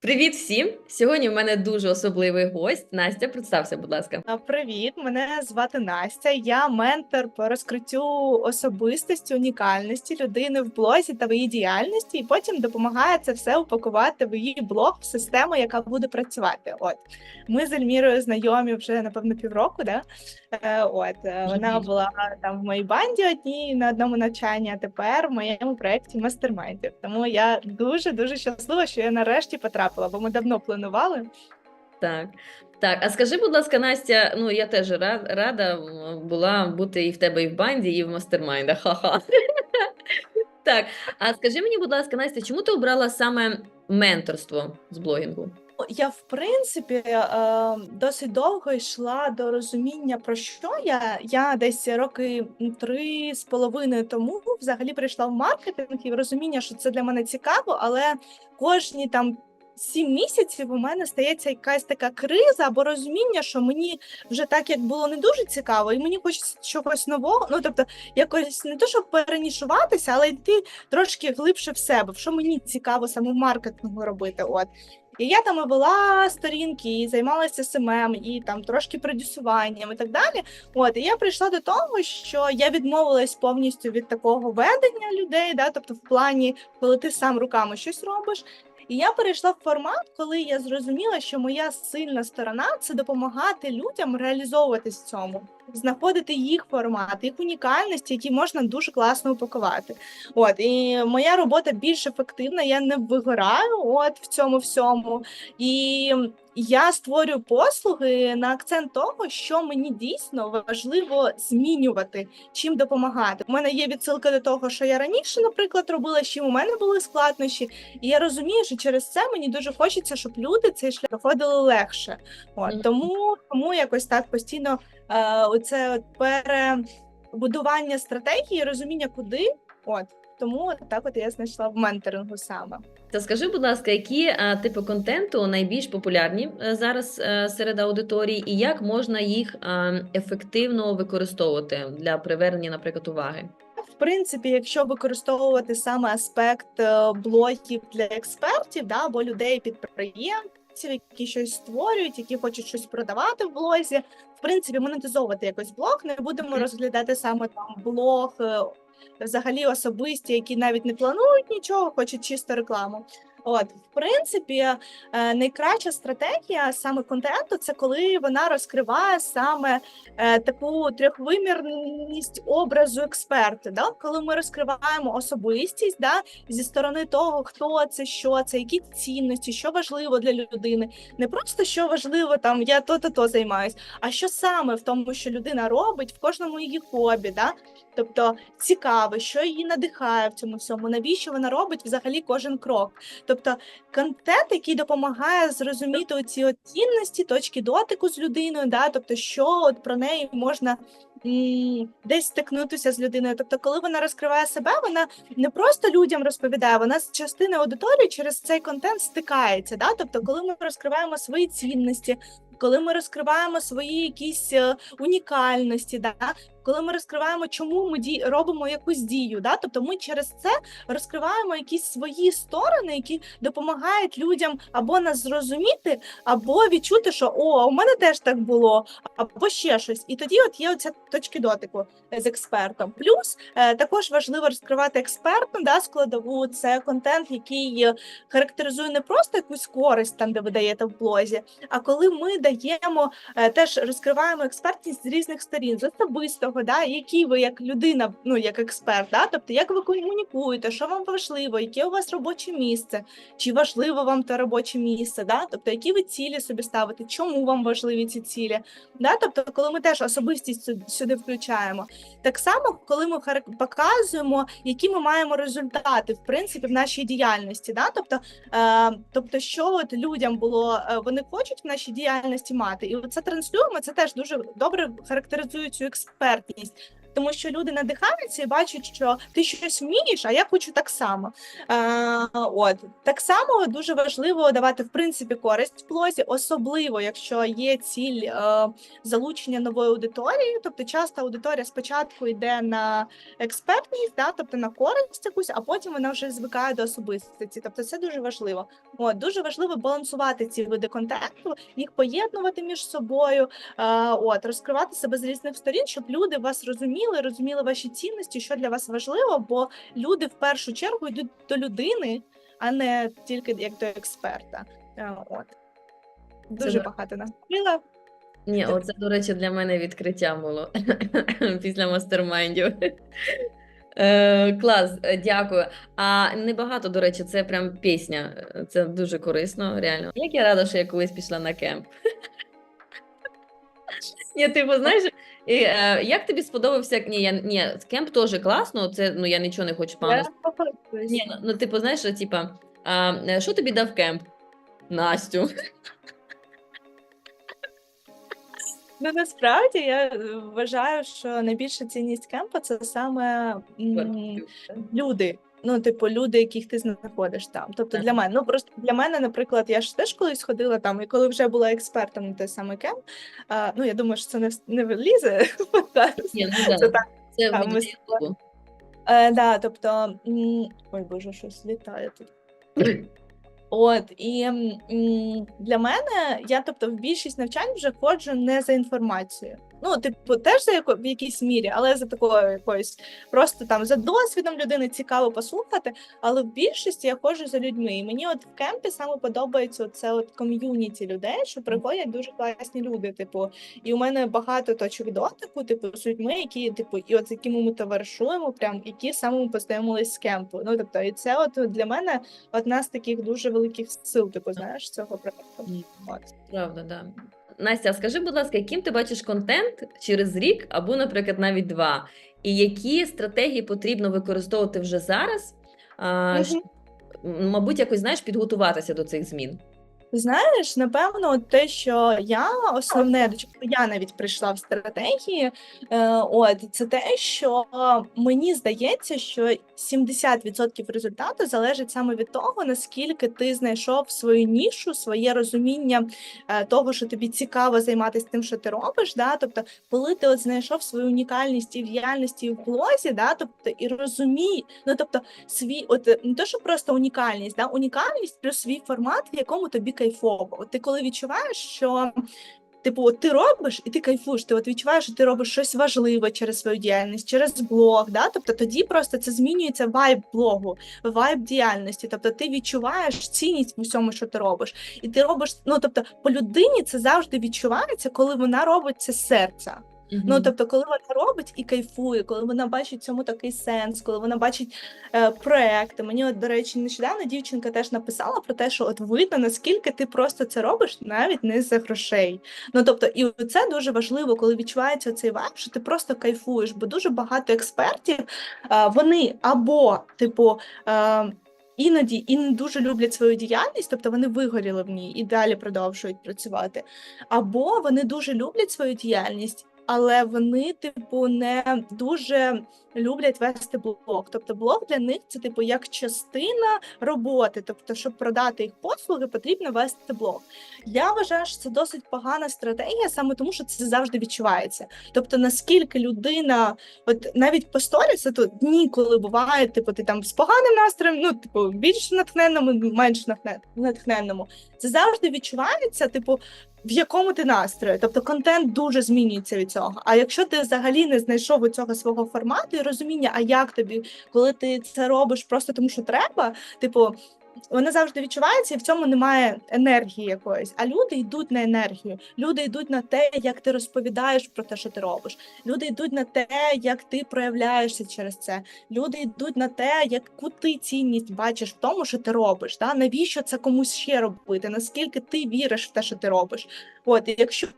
Привіт всім! Сьогодні в мене дуже особливий гость. Настя, представся, будь ласка. Привіт, мене звати Настя. Я ментор по розкриттю особистості, унікальності людини в блозі та в її діяльності, і потім допомагає це все упакувати в її блог в систему, яка буде працювати. От ми з Ельмірою знайомі вже напевно півроку. Да? Е, От е, вона була там в моїй банді одній на одному навчанні, а тепер в моєму проєкті мастермайндів. Тому я дуже дуже щаслива, що я нарешті потрапила, бо ми давно планували. Так. Так, а скажи, будь ласка, Настя, ну я теж ра- рада була бути і в тебе, і в банді, і в мастермайндах. Ха-ха. Так, а скажи мені, будь ласка, Настя, чому ти обрала саме менторство з блогінгу? Я, в принципі, е, досить довго йшла до розуміння, про що я. Я десь роки три з половиною тому взагалі прийшла в маркетинг і розуміння, що це для мене цікаво, але кожні там. Сім місяців у мене стається якась така криза або розуміння, що мені вже так як було не дуже цікаво, і мені хочеться чогось нового. Ну тобто, якось не то, щоб перенішуватися, але йти трошки глибше в себе, що мені цікаво саме в маркетингу робити. От і я там і вела сторінки, і займалася СММ, і там трошки продюсуванням і так далі. От і я прийшла до того, що я відмовилась повністю від такого ведення людей, да, тобто в плані, коли ти сам руками щось робиш. І я перейшла в формат, коли я зрозуміла, що моя сильна сторона це допомагати людям реалізовуватись в цьому, знаходити їх формат, їх унікальності, які можна дуже класно упакувати. От і моя робота більш ефективна. Я не вигораю от в цьому всьому. І я створюю послуги на акцент того, що мені дійсно важливо змінювати, чим допомагати. У мене є відсилка до того, що я раніше, наприклад, робила, з чим у мене були складнощі, і я розумію, що через це мені дуже хочеться, щоб люди цей шлях проходили легше. От тому, тому якось так постійно оце от перебудування стратегії, розуміння, куди. От тому так от я знайшла в менторингу саме. Та скажи, будь ласка, які а, типи контенту найбільш популярні е, зараз е, серед аудиторії, і як можна їх а, ефективно використовувати для привернення, наприклад, уваги? В принципі, якщо використовувати саме аспект е, блогів для експертів, да, або людей підприємців, які щось створюють, які хочуть щось продавати в блозі, в принципі, монетизовувати якось блог, не будемо розглядати саме там блог. е, Взагалі особисті, які навіть не планують нічого, хочуть чисто рекламу. От, в принципі, е, найкраща стратегія саме контенту це коли вона розкриває саме е, таку трьохвимірність образу експерта. Да? Коли ми розкриваємо особистість да? зі сторони того, хто це, що це, які цінності, що важливо для людини. Не просто що важливо, там я то-то то займаюсь, а що саме в тому, що людина робить в кожному її хобі. Да? Тобто цікаво, що її надихає в цьому всьому, навіщо вона робить взагалі кожен крок. Тобто контент, який допомагає зрозуміти ці цінності, точки дотику з людиною, да? тобто, що от про неї можна десь стикнутися з людиною. Тобто, коли вона розкриває себе, вона не просто людям розповідає, вона з частини аудиторії через цей контент стикається. Да? Тобто, коли ми розкриваємо свої цінності. Коли ми розкриваємо свої якісь е, унікальності, да? коли ми розкриваємо, чому ми ді... робимо якусь дію, да? тобто ми через це розкриваємо якісь свої сторони, які допомагають людям або нас зрозуміти, або відчути, що о, у мене теж так було, або ще щось. І тоді от є оця точки дотику з експертом. Плюс е, також важливо розкривати експертну да, складову. Це контент, який е, характеризує не просто якусь користь, там де ви даєте в блозі, а коли ми даємо е, теж розкриваємо експертність з різних сторін, з особистого, да, які ви як людина, ну як експерт, да, тобто як ви комунікуєте, що вам важливо, яке у вас робоче місце, чи важливо вам те робоче місце, да, тобто які ви цілі собі ставите, чому вам важливі ці цілі, да, тобто, коли ми теж особистість сюди включаємо. Так само, коли ми показуємо, які ми маємо результати в принципі в нашій діяльності, да, тобто, е, тобто, що от людям було, е, вони хочуть в нашій діяльності мати, і це транслюємо. Це теж дуже добре характеризує цю експертність. Тому що люди надихаються і бачать, що ти щось вмієш, а я хочу так само. Е, от так само дуже важливо давати в принципі користь в блозі, особливо якщо є ціль е, залучення нової аудиторії. Тобто, часто аудиторія спочатку йде на експертність, да, тобто на користь якусь, а потім вона вже звикає до особистості. Тобто, це дуже важливо. От дуже важливо балансувати ці види контенту, їх поєднувати між собою, е, от розкривати себе з різних сторін, щоб люди вас розуміли, розуміли ваші цінності, що для вас важливо, бо люди в першу чергу йдуть до людини, а не тільки як до експерта. От дуже багато наговорила. Ні, оце, до речі, для мене відкриття було після мастермайндів. Е, клас, е, дякую. А небагато, до речі, це прям пісня. Це дуже корисно, реально. Як я рада, що я колись пішла на кемп. Ні, типу, знаєш, і, е, як тобі сподобався? Ні, я, ні, кемп теж класно, це, ну, я нічого не хочу Я погоджуюсь. ні, ну, ну типу, знаєш, що, типа, а, е, що тобі дав кемп? Настю. Ну насправді я е, вважаю, що найбільша цінність кемпу це саме м, люди. Ну, типу, люди, яких ти знаходиш там. Тобто для мене, ну просто для мене, наприклад, я ж теж колись ходила там, і коли вже була експертом на той самий кемп, а, ну я думаю, що це не, не влізе. Ні, ну. Це так. Це а, ми Е, да, тобто, ой боже, щось літає тут. От і м, для мене я, тобто, в більшість навчань вже ходжу не за інформацією. Ну, типу, теж за яко, в якійсь мірі, але за такою якоюсь просто там за досвідом людини цікаво послухати. Але в більшості я ходжу за людьми. І мені от в кемпі саме подобається це от ком'юніті людей, що приходять дуже класні люди. Типу, і у мене багато точок дотику, типу, з людьми, які, типу, і от з якими ми товаришуємо, прям які саме ми познайомились з кемпу. Ну тобто, і це от для мене одна з таких дуже великих сил, типу, знаєш, цього проекту. Правда, да. Настя, скажи, будь ласка, яким ти бачиш контент через рік або, наприклад, навіть два? І які стратегії потрібно використовувати вже зараз? А, Мгм. щоб, мабуть, якось знаєш підготуватися до цих змін. Знаєш, напевно, те, що я основне, до чого я навіть прийшла в стратегії, е, от це те, що мені здається, що 70% результату залежить саме від того, наскільки ти знайшов свою нішу, своє розуміння е, того, що тобі цікаво займатися тим, що ти робиш. Да? Тобто, коли ти от знайшов свою унікальність і в діяльності, і в блозі, да? тобто і розумій, ну тобто свій, от не то, що просто унікальність, да? унікальність плюс свій формат, в якому тобі кайфово. Ти коли відчуваєш, що типу, ти робиш і ти кайфуєш, ти от відчуваєш, що ти робиш щось важливе через свою діяльність, через блог. Да? Тобто тоді просто це змінюється вайб блогу, вайб діяльності. Тобто ти відчуваєш цінність в усьому, що ти робиш. І ти робиш, ну тобто, по людині це завжди відчувається, коли вона робить це з серця. Ну тобто, коли вона робить і кайфує, коли вона бачить цьому такий сенс, коли вона бачить е, проекти. Мені, от, до речі, нещодавно дівчинка теж написала про те, що от видно, наскільки ти просто це робиш навіть не за грошей. Ну тобто, і це дуже важливо, коли відчувається цей вайб, що ти просто кайфуєш, бо дуже багато експертів е, вони або, типу. Е, Іноді і не дуже люблять свою діяльність, тобто вони вигоріли в ній і далі продовжують працювати. Або вони дуже люблять свою діяльність, але вони, типу, не дуже люблять вести блог. Тобто, блог для них це типу як частина роботи. Тобто, щоб продати їх послуги, потрібно вести блог. Я вважаю, що це досить погана стратегія, саме тому, що це завжди відчувається. Тобто, наскільки людина, от навіть по сторіс, це дні, коли буває, типу, ти там з поганим настроєм, ну типу, більш натхненному, менш натхне- натхненному. Це завжди відчувається, типу. В якому ти настрої, тобто контент дуже змінюється від цього. А якщо ти взагалі не знайшов у цього свого формату і розуміння, а як тобі, коли ти це робиш просто тому, що треба, типу, вона завжди відчувається, і в цьому немає енергії якоїсь. А люди йдуть на енергію. Люди йдуть на те, як ти розповідаєш про те, що ти робиш. Люди йдуть на те, як ти проявляєшся через це. Люди йдуть на те, яку ти цінність бачиш в тому, що ти робиш. Да? Навіщо це комусь ще робити? Наскільки ти віриш в те, що ти робиш? От і якщо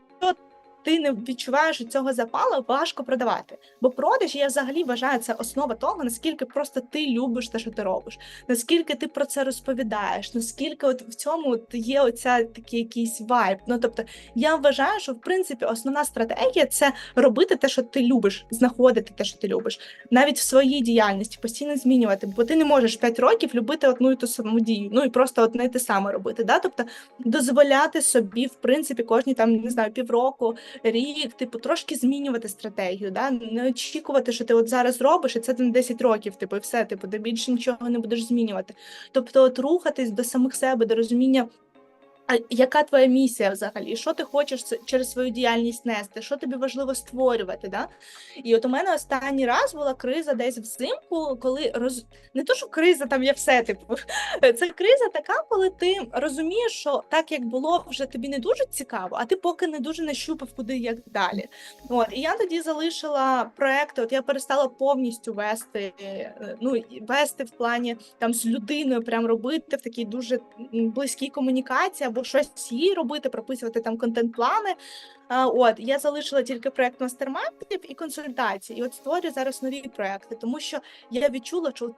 ти не відчуваєш цього запалу, важко продавати. Бо продаж, я взагалі вважаю, це основа того, наскільки просто ти любиш те, що ти робиш, наскільки ти про це розповідаєш, наскільки от в цьому є оця такий якийсь вайб. Ну тобто, я вважаю, що в принципі основна стратегія це робити те, що ти любиш, знаходити те, що ти любиш, навіть в своїй діяльності постійно змінювати, бо ти не можеш 5 років любити одну і ту саму дію, ну і просто одне те саме робити. Да? Тобто дозволяти собі, в принципі, кожні там не знаю, півроку, рік, типу, трошки змінювати стратегію, да? не очікувати, що ти от зараз робиш, і це на 10 років, типу, і все, типу, ти більше нічого не будеш змінювати. Тобто, от рухатись до самих себе, до розуміння. А яка твоя місія взагалі? Що ти хочеш через свою діяльність нести? Що тобі важливо створювати? Да? І от у мене останній раз була криза десь взимку, коли роз... не то, що криза там є все, типу, це криза така, коли ти розумієш, що так як було, вже тобі не дуже цікаво, а ти поки не дуже нащупав, куди як далі. От і я тоді залишила проекти. От я перестала повністю вести, е, ну вести в плані там з людиною, прям робити в такій дуже близькій комунікації, або щось їй робити, прописувати там контент-плани. От я залишила тільки проект мастермайндів і консультації, І от створюю зараз нові проекти, тому що я відчула, що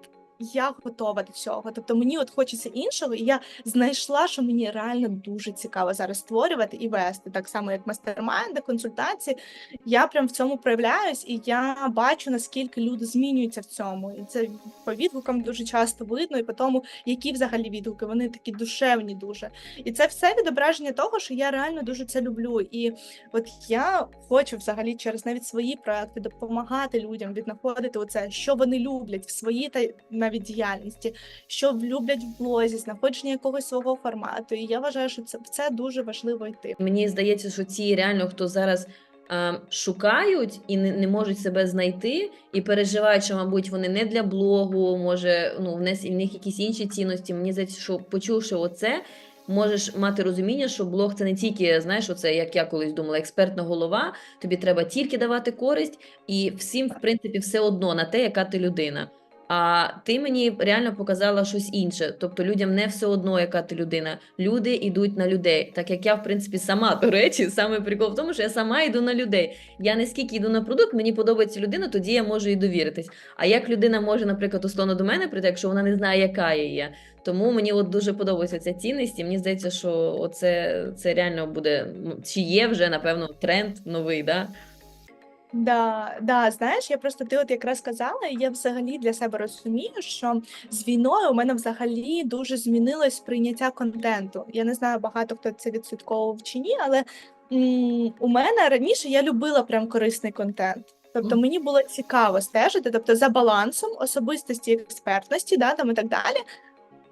я готова до цього. Тобто мені от хочеться іншого, і я знайшла, що мені реально дуже цікаво зараз створювати і вести. Так само, як мастермайнди, консультації. Я прям в цьому проявляюсь, і я бачу, наскільки люди змінюються в цьому. І це по відгукам дуже часто видно, і по тому, які взагалі відгуки, вони такі душевні дуже. І це все відображення того, що я реально дуже це люблю. І от я хочу взагалі через навіть свої проекти допомагати людям віднаходити оце, що вони люблять в своїй та навіть діяльності, що люблять в блозі, знаходження якогось свого формату. І я вважаю, що це в це дуже важливо йти. Мені здається, що ці реально хто зараз шукають і не, не можуть себе знайти, і переживають, що, мабуть, вони не для блогу, може, ну, в них, в них якісь інші цінності. Мені здається, що почувши оце, можеш мати розуміння, що блог це не тільки, знаєш, оце, як я колись думала, експертна голова. Тобі треба тільки давати користь, і всім, в принципі, все одно на те, яка ти людина. А ти мені реально показала щось інше. Тобто людям не все одно, яка ти людина. Люди йдуть на людей. Так як я, в принципі, сама до речі, саме прикол в тому, що я сама йду на людей. Я не скільки йду на продукт, мені подобається людина, тоді я можу їй довіритись. А як людина може, наприклад, условно до мене прийти, якщо вона не знає, яка я є. Тому мені от дуже подобається ця цінність, і мені здається, що оце це реально буде чи є вже напевно тренд новий, да? Да, да, знаєш, я просто ти от якраз сказала, і я взагалі для себе розумію, що з війною у мене взагалі дуже змінилось сприйняття контенту. Я не знаю, багато хто це відслідковував чи ні, але м, у мене раніше я любила прям корисний контент. Тобто мені було цікаво стежити, тобто за балансом особистості, експертності, да, там і так далі.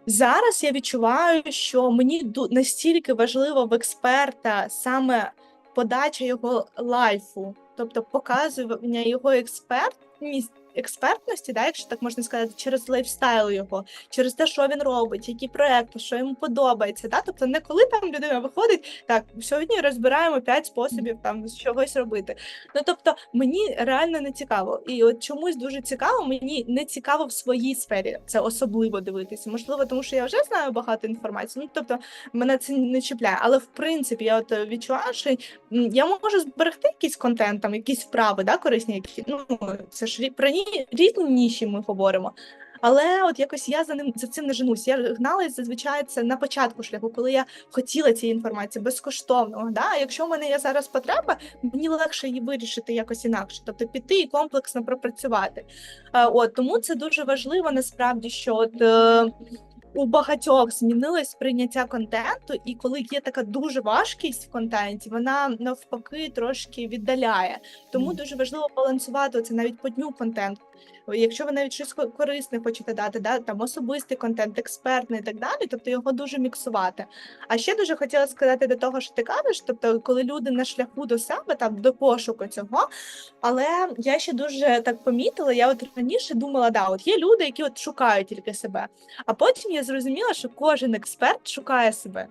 Зараз я відчуваю, що мені настільки важливо в експерта саме подача його лайфу, тобто показування його експертність. Експертності, да, якщо так можна сказати, через лайфстайл його, через те, що він робить, які проекти, що йому подобається. Да? Тобто, не коли там людина виходить, так сьогодні розбираємо п'ять способів там чогось робити. Ну тобто, мені реально не цікаво. І от чомусь дуже цікаво, мені не цікаво в своїй сфері це особливо дивитися. Можливо, тому що я вже знаю багато інформації. Ну тобто мене це не чіпляє. Але в принципі, я от відчуваю, що я можу зберегти якийсь контент, там якісь вправи, да, корисні, які ну це ж рі- про ні- різні ніші ми говоримо. Але от якось я за ним за цим не женусь. Я гналась зазвичай це на початку шляху, коли я хотіла цієї інформації безкоштовно. Да? А якщо в мене є зараз потреба, мені легше її вирішити якось інакше, тобто піти і комплексно пропрацювати. Е, От тому це дуже важливо насправді, що от. У багатьох змінилось прийняття контенту, і коли є така дуже важкість в контенті, вона навпаки трошки віддаляє. Тому дуже важливо балансувати це навіть по дню контент. Якщо ви навіть щось корисне хочете дати, да, там особистий контент, експертний і так далі, тобто його дуже міксувати. А ще дуже хотіла сказати до того, що ти кажеш, тобто, коли люди на шляху до себе, там до пошуку цього. Але я ще дуже так помітила. Я от раніше думала, да, от є люди, які от шукають тільки себе. А потім я зрозуміла, що кожен експерт шукає себе.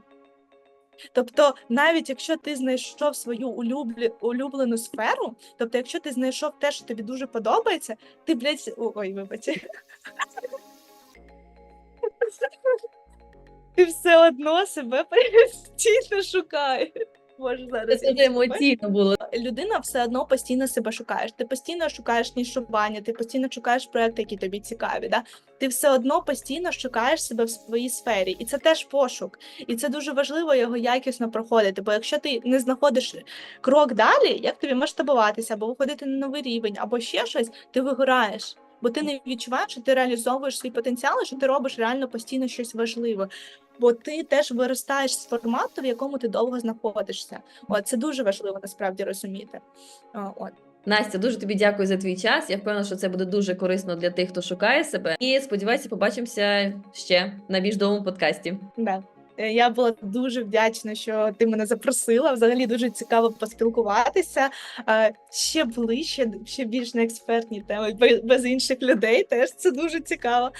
Тобто, навіть якщо ти знайшов свою улюблену сферу, тобто, якщо ти знайшов те, що тобі дуже подобається, ти, блядь, ой, вибачте. Ти все одно себе постійно шукаєш. Боже, зараз Це емоційно було. людина все одно постійно себе шукаєш. Ти постійно шукаєш нішування, ти постійно шукаєш проекти, які тобі цікаві. Да? Ти все одно постійно шукаєш себе в своїй сфері, і це теж пошук. І це дуже важливо його якісно проходити. Бо якщо ти не знаходиш крок далі, як тобі масштабуватися, або виходити на новий рівень, або ще щось, ти вигораєш. Бо ти не відчуваєш, що ти реалізовуєш свій потенціал, і що ти робиш реально постійно щось важливе. Бо ти теж виростаєш з формату, в якому ти довго знаходишся. От це дуже важливо насправді розуміти. От Настя, дуже тобі дякую за твій час. Я впевнена, що це буде дуже корисно для тих, хто шукає себе. І сподіваюся, побачимося ще на більш довгому подкасті. да. Е, Я була дуже вдячна, що ти мене запросила. Взагалі дуже цікаво поспілкуватися ще ближче, ще більш на експертні теми, без інших людей. Теж це дуже цікаво.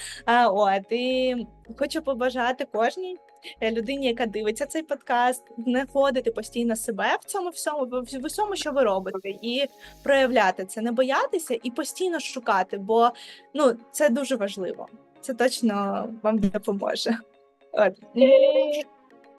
От і хочу побажати кожній е, людині, яка дивиться цей подкаст, знаходити постійно себе в цьому всьому, в усьому, що ви робите, і проявляти це, не боятися і постійно шукати, бо ну це дуже важливо. Це точно вам допоможе. От.